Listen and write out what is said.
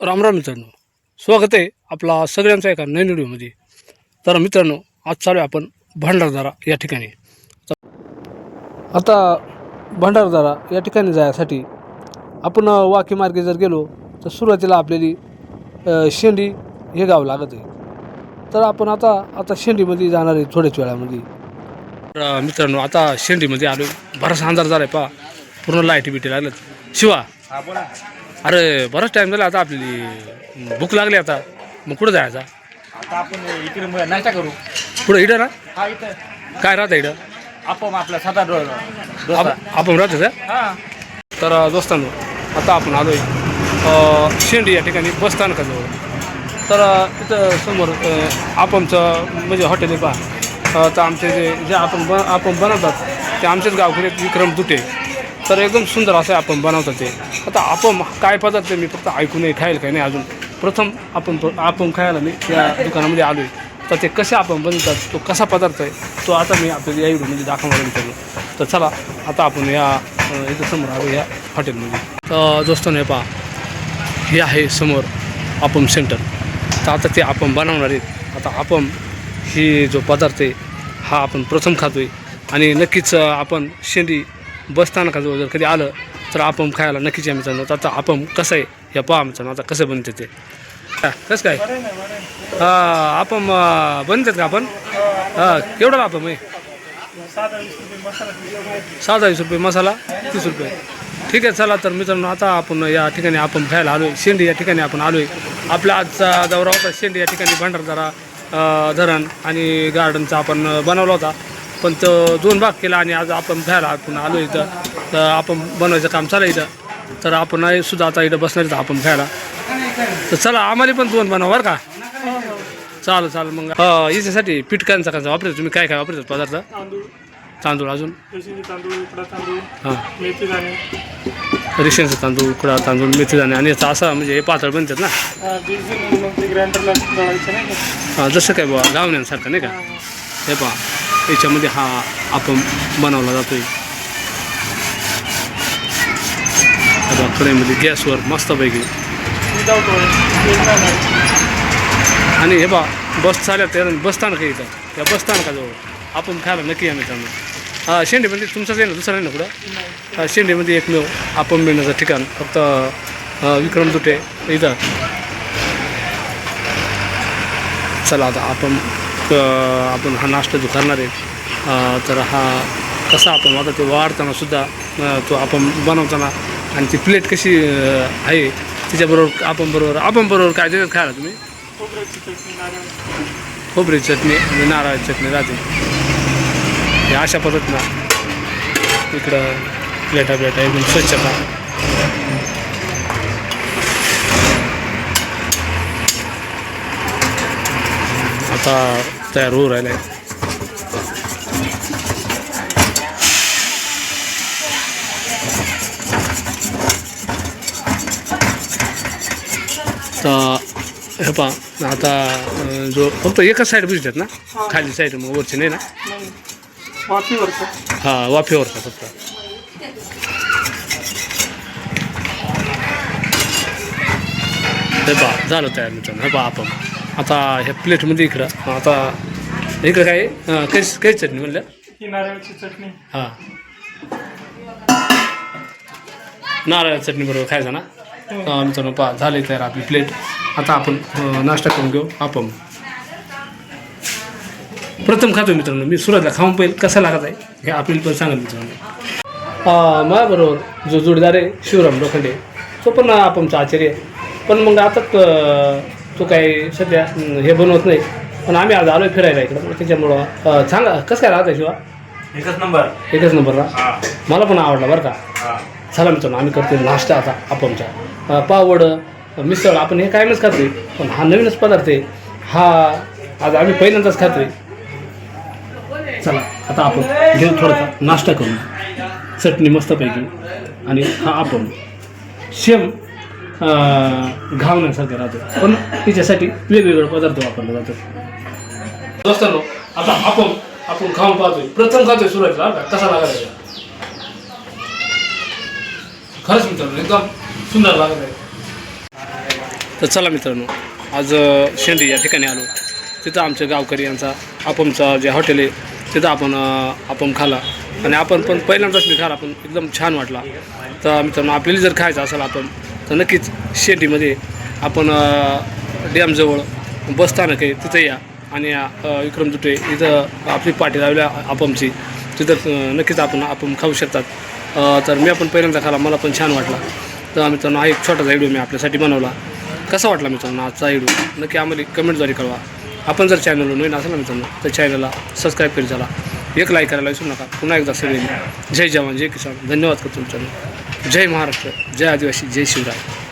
राम राम मित्रांनो. स्वागत आहे आपला सगळ्यांचा एका नवीन व्हिडिओमध्ये. तर मित्रांनो आज चालू आहे आपण भंडारदारा या ठिकाणी. आता भंडारदारा या ठिकाणी जायसाठी आपण वाकीमार्गे वाकी मार्गे जर गेलो तर सुरुवातीला आपल्याली शेंडी हे गाव लागत आहे. तर आपण आता आता शेंडीमध्ये जाणार आहे थोड्याच वेळामध्ये. तर मित्रांनो आता शेंडीमध्ये आलो. बराच अंधार झाला आहे पहा. पूर्ण लाईटी बिटी लागल्यात. शिवा. अरे बराच टाइम झाला आता आपली. भूक लागली आता. मग कुठं जायचा? आता आपण इकडे म- नाश्ता करू. पुढं इडं ना? हा इथं. काय राहतं इडं? आपण आपला साधा डो डोसा. आप- आपण राहतो का? हा. तर दोस्तांनो आता आपण आलो आहे शेंडी या ठिकाणी बस स्थानकाजवळ. तर अ, तिथं समोर अ, आपमचं म्हणजे हॉटेल आहे पहा. अ, तर आमचे जे जे आपण ब आपण बनवतात ते आमचेच आहेत, विक्रम दुटे. तर एकदम सुंदर असं आपण बनवतात ते. आता आपण काय पदार्थ आहे मी फक्त ऐकून नाही खायला काही नाही अजून. प्रथम आपण आपण खायला मी या दुकानामध्ये आलो आहे तर ते कसे आपण बनवतात तो कसा पदार्थ आहे तो आता मी आपल्याला या व्हिडिओमध्ये दाखवणार विचारलो तर चला आता आपण या इथं समोर आलो या हॉटेलमध्ये. तर दोस्त नाही पहा. हे आहे समोर आपम सेंटर. तर आता ते आपण बनवणार आहेत. आता आपण ही जो पदार्थ आहे हा आपण प्रथम खातो आहे आणि नक्कीच आपण शेंडी बसस्थानकाजवळ जर कधी आलं तर आपण खायला नक्कीच या मित्रांनो. आता आपण कसं आहे? हे पहा मित्रांनो आता कसं बनते ते. कसं काय? हां आपण बनतात का आपण? हां केवढा आपण आहे? साधा वीस रुपये मसाला तीस रुपये. ठीक आहे चला तर मित्रांनो आता आपण या ठिकाणी आपण खायला आलो आहे शेंडी या ठिकाणी आपण आलो आहे आपला आजचा दौरा होता. शेंडी या ठिकाणी भंडारदारा धरण आणि गार्डनचा आपण बनवला होता. पण तो दोन भाग केला आणि आज आपण खायला आपण आलो इथं. तर आपण बनवायचं काम चालू इथं. तर आपण सुद्धा आता इथं बसणार इथं आपण खायला तर चला आम्हाला पण दोन बनवा बरं का. चालेल चालेल. मग याच्यासाठी पिटकांचा का वापरतो तुम्ही? काय काय वापरतात पदार्थ? तांदूळ. अजून? हां. रेशनचा तांदूळ उकडा तांदूळ मेथी दाणे आणि याचा असं म्हणजे हे पातळ बनतात ना? हा, हा, जसं काय बाबा गावण्यांसारखं नाही का? हे पहा. याच्यामध्ये हा आपण बनवला जातो आहे पहा, कढईमध्ये गॅसवर मस्तपैकी. आणि हे बा बस चालत त्या बस आहे इथं. त्या बसस्थानकाजवळ आपण खायला नक्की या मित्रांनो. हा शेंडीमध्ये तुमचाच आहे ना दुसरं आहे ना कुठं? हा शेंडीमध्ये एकमेव आपण मिळण्याचं ठिकाण फक्त विक्रम दुटे इथं. चला आता आपण आपण हा नाश्ता जो करणार आहे तर हा कसा आपण आता ते वाढताना सुद्धा तो आपण बनवताना आणि ती प्लेट कशी आहे तिच्याबरोबर आपण बरोबर आपण बरोबर काय देतात खायला तुम्ही? खोबऱ्याची चटणी चटणी आणि नारळाची चटणी राहते हे अशा पद्धतीनं इकडं प्लेटा प्लेटा एकदम स्वच्छता आता तयार होऊ राहिलं. आहे तर हे पहा आता जो फक्त एकच साईड बुजतात ना? खाली साईड मग वरची नाही ना? हा वाफेवरचा फक्त. हे पहा झालं तयार मित्रांनो. हे पहा आपण. आता ह्या प्लेटमध्ये इकडं. आता इकडं काय काही काही चटणी म्हणलं? ही नारळाची चटणी. हां. नारळ चटणी बरोबर खायचं ना? अं, मित्रांनो पहा झाली तयार आपली प्लेट आता आपण नाश्ता करून घेऊ. आपण. प्रथम खातो मित्रांनो मी सुरुवातीला खाऊन पाहिजे कसा लागत आहे हे आपल्याला पण सांगेल मित्रांनो. माझ्याबरोबर जो जोडीदार आहे शिवराम लोखंडे तो पण आपणचा आचार्य आहे. पण मग आता तो काही सध्या हे बनवत नाही. पण आम्ही आज आलोय फिरायला इकडं. त्याच्यामुळं अं, सांगा कसं काय राहतं शिवा? एकच नंबर. एकच नंबरला? हा. मला पण आवडला बरं का. हा. चला मित्रांनो आम्ही करतोय नाश्ता आता आपणचा पावड मिसळ आपण हे कायमच खातोय. पण हा नवीनच पदार्थ आहे. हा आज आम्ही पहिल्यांदाच खातोय. चला आता आपण घेऊ थोडासा नाश्ता करू चटणी मस्तपैकी. आणि हा आपण शेम अं, घावण्यासारखं राहतो पण तिच्यासाठी वेगवेगळे पदार्थ वापरले जातात. दोस्तांनो आता आपण आपण खाऊन पाहतोय. प्रथम खातोय सुरुवातीला कसा लागायचा खरंच मित्रांनो एकदम सुंदर लागत आहे तर चला मित्रांनो आज अ, शेंडी या ठिकाणी आलो. तिथं आमच्या गावकरी यांचा आपमचा जे हॉटेल आहे तिथं आपण अ, आपम खाला. आणि आपण पण पहिल्यांदाच मी खाला पण एकदम छान वाटला. तर मित्रांनो आपल्याला जर खायचं असेल आपण तर नक्कीच शेंडीमध्ये आपण डॅमजवळ बसस्थानक आहे तिथं या. आणि विक्रम दुटे इथं आपली पाठी लावल्या आपमची तिथं नक्कीच आपण आपण खाऊ शकतात. तर मी आपण पहिल्यांदा खाला मला पण छान वाटला. तर मित्रांनो हा एक छोटासा व्हिडिओ मी आपल्यासाठी बनवला. कसा वाटला मित्रांनो आजचा व्हिडिओ? नक्की आम्हाला कमेंटद्वारे कळवा. आपण जर चॅनलवर नवीन असेल ना मित्रांनो तर चॅनलला सबस्क्राईब करी झाला एक लाईक करायला विसरू नका. पुन्हा एकदा सगळे जय जवान जय किसान. धन्यवाद करतो मित्रांनो. जय महाराष्ट्र जय आदिवासी जय शिवराय.